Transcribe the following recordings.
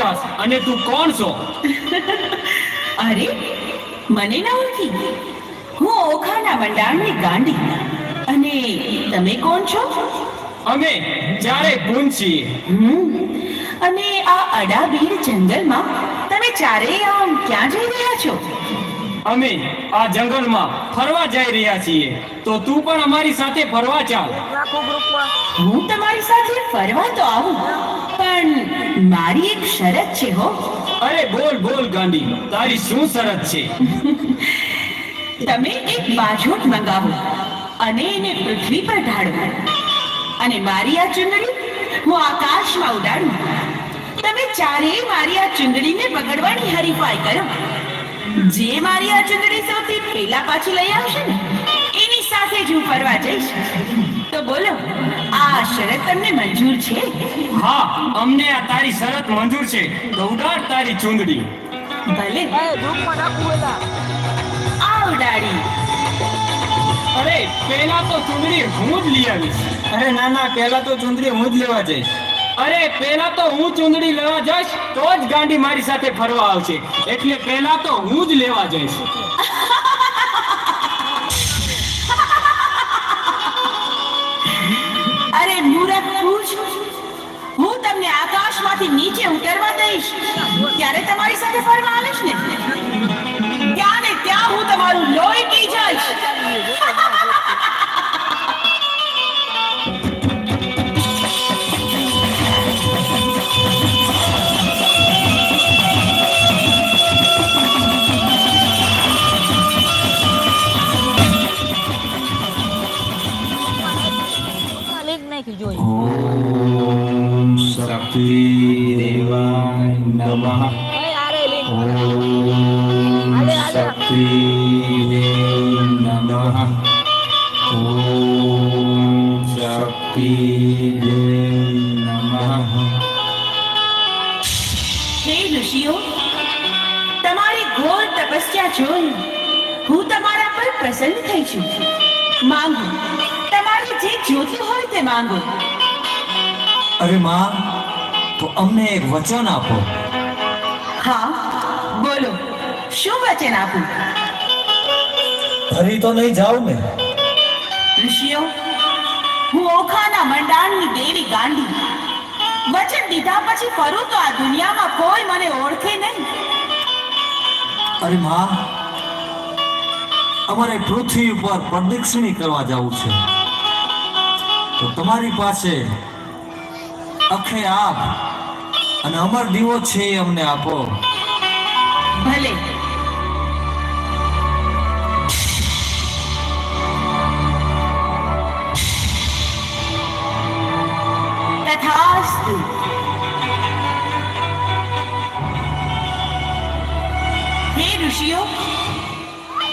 જાસ અને તું કોણ છો? અરે મને ના ઓળખી હું ઓખાના મંડાણની ગાંડી. અને તમે કોણ છો? અમે ચારે ભૂન છીએ. અને આ અડાબીર જંગલમાં તમે ચારેય આમ ક્યાં જઈ રહ્યા છો? અમે આ જંગલમાં ફરવા જઈ રહ્યા છીએ. તો તું પણ અમારી સાથે ફરવા ચાલ. હું તમારી સાથે ફરવા તો આવું પણ મારી એક શરત છે હો. અરે બોલ બોલ ગાંધી તારી શું શરત છે? તમે એક બાજોટ મંગાવો અને એને પૃથ્વી પર ઢાળો. અને મારી આ ચુંદડી હું આકાશમાં ઉડાડું. તમે ચારેય મારી આ ચુંદડીને બગડવાની હરીફાઈ કરો. જે મારી આ ચૂંટણી સૌથી પહેલા પાછી લઈ આવશે ને એની સાથે જ હું ફરવા જઈશ. તો બોલો આ શરત તમને મંજૂર છે? હા અમને આ તારી શરત મંજૂર છે. તો તારી ચૂંદડી ભલે. આ ઉડાડી અરે પેલા તો ચૂંદડી હું જ લઈ આવીશ. અરે ના ના પહેલા તો ચુંદડી હું જ લેવા જઈશ. અરે પેલા તો હું ચૂંદડી લેવા જઈશ, તો જ ગાંડી મારી સાથે ફરવા આવશે. એટલે પેલા તો હું જ લેવા જઈશ. અરે પૂછ હું તમને આકાશમાંથી નીચે ઉતરવા દઈશ. ત્યારે તમારી સાથે ફરવા આવીશ ને. શક્તિ નમઃ હે ઋષિઓ તમારી ઘોર તપસ્યા જોઈ હું તમારા પર પ્રસન્ન થઈ છું. માંગો તમારે જે જોતું હોય તે માંગો. અરે માં તો અમને એક વચન આપો. હા બોલો શું વચન આપું? ફરી તો નહીં જાઉં ને. ઋષિઓ હું ઓખાના મંડાણની દેવી ગાંડી. વચન દીધા પછી ફરું તો આ દુનિયામાં કોઈ મને ઓળખે નહીં. અરે માં અમારે પૃથ્વી ઉપર પ્રદક્ષિણી કરવા જવું છે. તો તમારી પાસે અખે આપ અને અમર દીવો છે એ અમને આપો. ભલે. તથાસ્તુ. હે ઋષિઓ,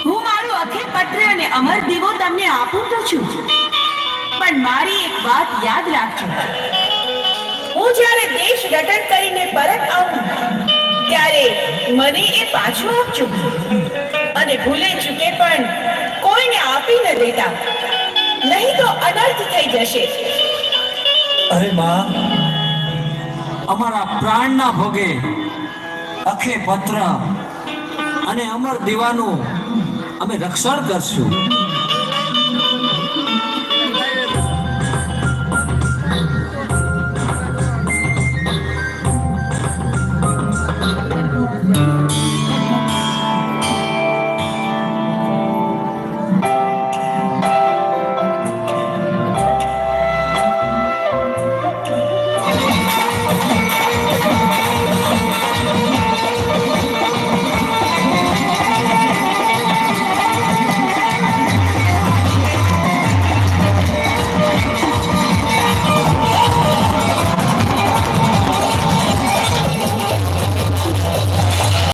હું મારું અખિલ પત્ર અને અમર દીવો તમને આપું તો છું. પણ મારી એક વાત યાદ રાખજો. હું જ્યારે દેશ રટન કરીને પરત આવું, ત્યારે મને એ પાછું આપજો. અને ભૂલે ચૂકે પણ કોઈને આપી ન દેતા. નહીં તો અનર્થ થઈ જશે. અરે માં અમારા પ્રાણના ભોગે અખે પત્ર અને અમર દીવાનું અમે રક્ષણ કરશું.